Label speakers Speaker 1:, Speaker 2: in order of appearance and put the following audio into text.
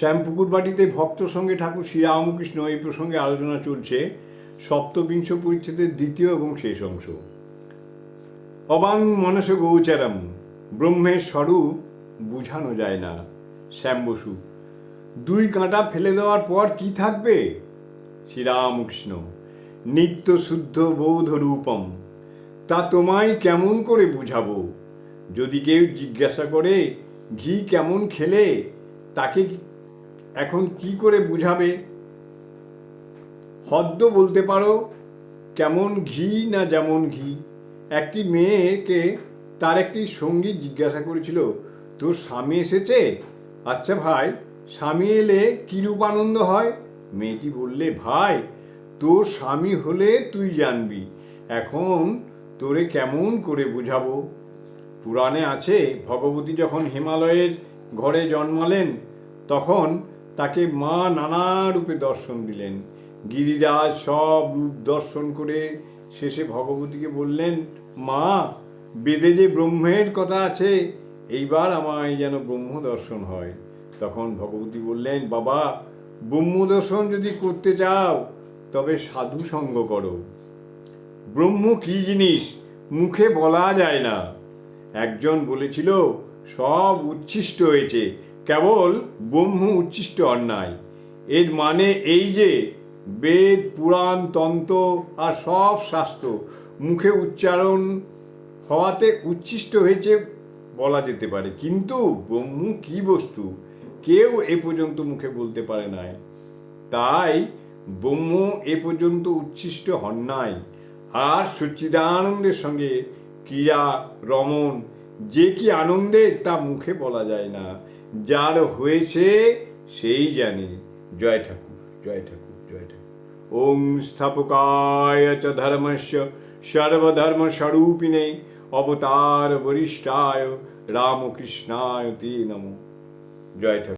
Speaker 1: শ্যামপুকুর বাটিতে ভক্ত সঙ্গে ঠাকুর শ্রীরামকৃষ্ণ এই প্রসঙ্গে আলোচনা চলছে সপ্তবিংশ পরিচ্ছেদের দ্বিতীয় এবং শেষ অংশ। অবাং মনস গৌচারম ব্রহ্মের স্বরূপ বুঝানো যায় না, শ্যাম বসু। দুই কাঁটা ফেলে দেওয়ার পর কি থাকবে? শ্রীরামকৃষ্ণ নিত্য শুদ্ধ বৌধ রূপম, তা তোমায় কেমন করে বুঝাবো? যদি কেউ জিজ্ঞাসা করে, ঘি কেমন খেলে? তাকে এখন কি করে বুঝাবে? হদ্দ বলতে পারো, কেমন ঘি না যেমন ঘি। একটি মেয়েকে তার একটি সঙ্গী জিজ্ঞাসা করেছিল, তোর স্বামী এসেছে? আচ্ছা ভাই, স্বামী এলে কিরূপ আনন্দ হয়? মেয়েটি বললে, ভাই, তোর স্বামী হলে তুই জানবি। এখন তোরে কেমন করে বুঝাবো? পুরাণে আছে, ভগবতী যখন হিমালয়ের ঘরে জন্মালেন, তখন তাকে মা নানা রূপে দর্শন দিলেন। গিরিরাজ সব রূপ দর্শন করে শেষে ভগবতীকে বললেন, মা, বেদে যে ব্রহ্মের কথা আছে, এইবার আমায় যেন ব্রহ্ম দর্শন হয়। তখন ভগবতী বললেন, বাবা, ব্রহ্ম দর্শন যদি করতে চাও, তবে সাধু সঙ্গ করো। ব্রহ্ম কি জিনিস? মুখে বলা যায় না। একজন বলেছিল, সব উচ্ছিষ্ট হয়েছে। কেবল ব্রহ্ম উচ্ছিষ্ট অন্যায়। এর মানে এই যে বেদ, পুরাণ, তন্ত্র আর সব শাস্ত্র মুখে উচ্চারণ হওয়াতে উচ্ছিষ্ট হয়েছে বলা যেতে পারে। কিন্তু ব্রহ্ম কি বস্তু? কেউ এ পর্যন্ত মুখে বলতে পারে নাই তাই ব্রহ্ম এ পর্যন্ত উচ্ছিষ্ট হন নাই। আর সচ্চিদানন্দের সঙ্গে ক্রিয়া, রমণ যে কি আনন্দের তা মুখে বলা যায় না। যার হয়েছে সেই জানে। জয় ঠাকুর জয় ঠাকুর জয় ঠাকুর। ওম স্থাপকায় চ ধর্মস্য সর্বধর্ম স্বরূপিণে অবতার বরিষ্ঠায় রামকৃষ্ণায় তে নম। জয় ঠাকুর।